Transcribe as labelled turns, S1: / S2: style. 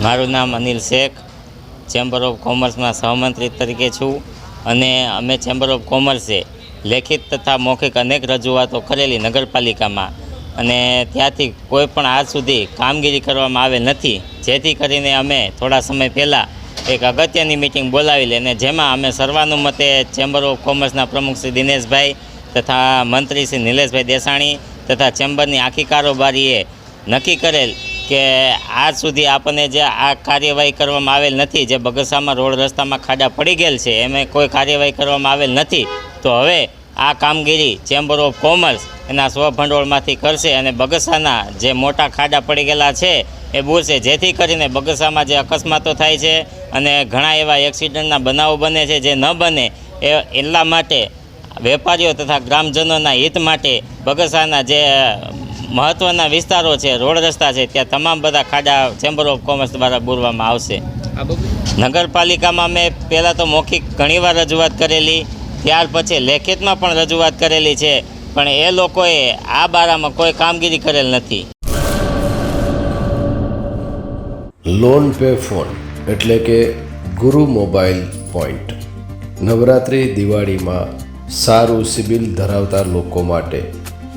S1: મારું નામ Anil Shaikh chamber of કોમર્સમાં સહમંત્રી તરીકે છું અને અમે ચેમ્બર ઓફ કોમર્સે લેખિત તથા મૌખિક અનેક રજૂઆતો કરેલી નગરપાલિકામાં અને ત્યાંથી કોઈ પણ આજ સુધી કામગીરી કરવામાં આવેલ નથી. જેથી કરીને અમે થોડા સમય પહેલાં એક અગત્યની મિટિંગ બોલાવી અને જેમાં અમે સર્વાનુમતે ચેમ્બર ઓફ કોમર્સના પ્રમુખ શ્રી દિનેશભાઈ તથા મંત્રી શ્રી નિલેશભાઈ દેસાણી તથા ચેમ્બરની આખી કારોબારીએ નક્કી કરેલ કે આજ સુધી આપણને જે આ કાર્યવાહી કરવામાં આવેલ નથી, જે બગસામાં રોડ રસ્તામાં ખાડા પડી ગયેલ છે, એમાં કોઈ કાર્યવાહી કરવામાં આવેલ નથી, તો હવે આ કામગીરી ચેમ્બર ઓફ કોમર્સ એના સ્વભંડોળમાંથી કરશે અને બગસાના જે મોટા ખાડા પડી ગયેલા છે, એ બોલશે જેથી કરીને બગસામાં જે અકસ્માતો થાય છે અને ઘણા એવા એક્સિડન્ટના બનાવો બને છે જે ન બને, એ એટલા માટે વેપારીઓ તથા ગ્રામજનોના હિત માટે બગસાના જે મહત્ત્વના વિસ્તારો છે રોડ રસ્તા છે ત્યાં તમામ બધા ખાડા ચેમ્બર ઓફ કોમર્સ દ્વારા પૂરવામાં આવશે. નગરપાલિકામાં મેં પહેલાં તો મૌખિક ઘણીવાર રજૂઆત કરેલી ત્યાર પછી લેખિતમાં પણ રજૂઆત કરેલી છે પણ એ લોકોએ આ બારામાં કોઈ કામગીરી કરેલ નથી.
S2: લોન પે ફોન એટલે કે ગુરુ મોબાઈલ પોઈન્ટ. નવરાત્રિ દિવાળીમાં સારું સિબિલ ધરાવતા લોકો માટે